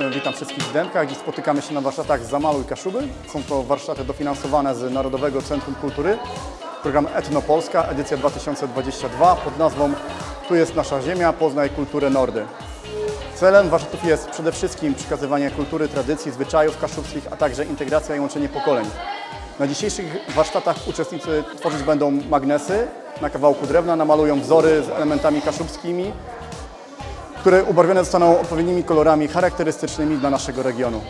E, Witam wszystkich w Dębkach. Dziś spotykamy się na warsztatach Zamaluj Kaszuby. Są to warsztaty dofinansowane z Narodowego Centrum Kultury. Program Etnopolska, edycja 2022 pod nazwą Tu jest nasza ziemia, poznaj kulturę Nordy. Celem warsztatów jest przede wszystkim przekazywanie kultury, tradycji, zwyczajów kaszubskich, a także integracja i łączenie pokoleń. Na dzisiejszych warsztatach uczestnicy tworzyć będą magnesy. Na kawałku drewna namalują wzory z elementami kaszubskimi, które ubarwione zostaną odpowiednimi kolorami charakterystycznymi dla naszego regionu.